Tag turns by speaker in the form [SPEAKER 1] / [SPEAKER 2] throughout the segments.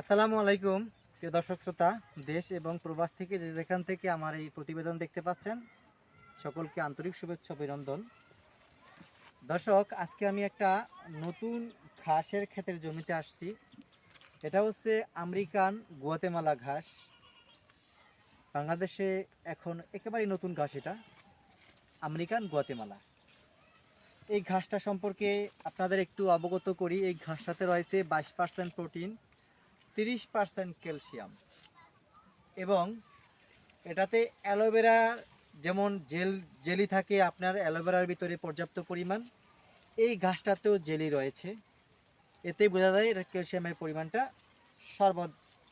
[SPEAKER 1] আসসালামু আলাইকুম, প্রিয় দর্শক শ্রোতা, দেশ এবং প্রবাস থেকে যে যেখান থেকে আমার এই প্রতিবেদন দেখতে পাচ্ছেন, সকলকে আন্তরিক শুভেচ্ছা, অভিনন্দন। দর্শক, আজকে আমি একটা নতুন ঘাসের ক্ষেতের জমিতে আসছি। এটা হচ্ছে আমেরিকান গুয়াতেমালা ঘাস। বাংলাদেশে এখন একেবারেই নতুন ঘাস এটা, আমেরিকান গুয়াতেমালা। এই ঘাসটা সম্পর্কে আপনাদের একটু অবগত করি। এই ঘাসটাতে রয়েছে বাইশ পার্সেন্ট প্রোটিন। তিরিশ পার্সেন্ট ক্যালসিয়াম এবং এটাতে অ্যালোভেরা যেমন জেল জেলি থাকে, আপনার অ্যালোভেরার ভিতরে পর্যাপ্ত পরিমাণ। এই ঘাসটাতেও জেলি রয়েছে। এতে বোঝা যায় এটা ক্যালসিয়ামের পরিমাণটা সর্ব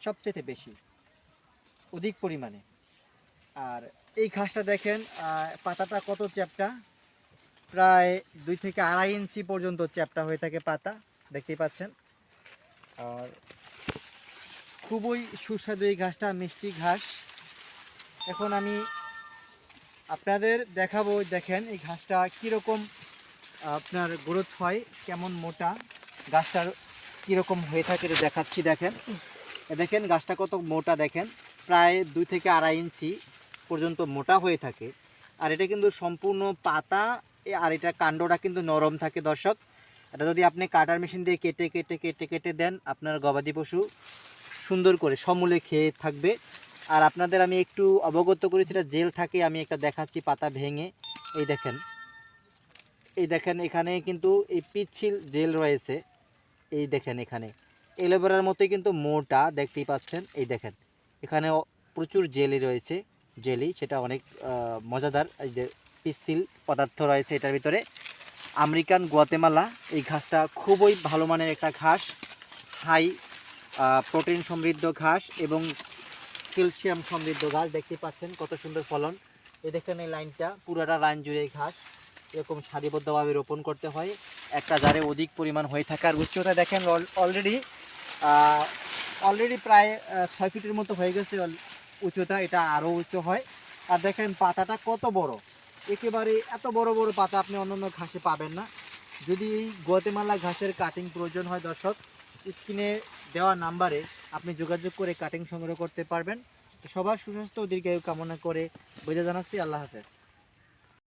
[SPEAKER 1] সবচেয়ে বেশি, অধিক পরিমাণে। আর এই ঘাসটা দেখেন পাতাটা কত চ্যাপটা? প্রায় দুই থেকে আড়াই ইঞ্চি পর্যন্ত চ্যাপটা হয়ে থাকে পাতা, দেখতেই পাচ্ছেন। আর খুবই সুস্বাদু এই ঘাসটা, মিষ্টি ঘাস। এখন আমি আপনাদের দেখাবো, দেখেন এই ঘাসটা কীরকম, আপনার গ্রোথ হয়, কেমন মোটা গাছটার কীরকম হয়ে থাকে দেখাচ্ছি, দেখেন। দেখেন গাছটা কত মোটা, দেখেন। প্রায় দুই থেকে আড়াই ইঞ্চি পর্যন্ত মোটা হয়ে থাকে। আর এটা কিন্তু সম্পূর্ণ পাতা, আর এটা কাণ্ডটা কিন্তু নরম থাকে, দর্শক। এটা যদি আপনি কাটার মেশিন দিয়ে কেটে কেটে কেটে কেটে দেন, আপনার গবাদি পশু সুন্দর করে সমূলে খেয়ে থাকবে। আর আপনাদের আমি একটু অবগত করি সেটা জেল থাকে, আমি একটা দেখাচ্ছি পাতা ভেঙে। এই দেখেন এই দেখেন, এখানে কিন্তু এই পিচ্ছিল জেল রয়েছে। এই দেখেন এখানে, এলোভেরার মতোই কিন্তু মোটা, দেখতেই পাচ্ছেন। এই দেখেন, এখানে প্রচুর জেলি রয়েছে, জেলি, সেটা অনেক মজাদার। এই যে পিচ্ছিল পদার্থ রয়েছে এটার ভিতরে। আমেরিকান গোয়াতেমালা, এই ঘাসটা খুবই ভালো মানের একটা ঘাস। হাই প্রোটিন সমৃদ্ধ ঘাস এবং ক্যালসিয়াম সমৃদ্ধ ঘাস, দেখতে পাচ্ছেন কত সুন্দর ফলন। এই দেখেন এই লাইনটা, পুরোটা লাইন জুড়ে ঘাস। এরকম সারিবদ্ধভাবে রোপণ করতে হয় একটা জারে অধিক পরিমাণ হয়ে থাকে আর উচ্চতা দেখেন অলরেডি অলরেডি প্রায় ছয় ফিটের মতো হয়ে গেছে উচ্চতা, এটা আরও উঁচু হয়। আর দেখেন পাতাটা কত বড়। একেবারে এত বড় বড় পাতা আপনি অন্যান্য ঘাসে পাবেন না। যদি এই গতেমালা ঘাসের কাটিং প্রয়োজন হয় দর্শক স্ক্রিনে দেওয়া নাম্বারে আপনি যোগাযোগ করে কাটিং সংগ্রহ করতে পারবেন। সবার সুস্বাস্থ্য দীর্ঘায়ু কামনা করে বোঝা জানাচ্ছি। আল্লাহ হাফেজ।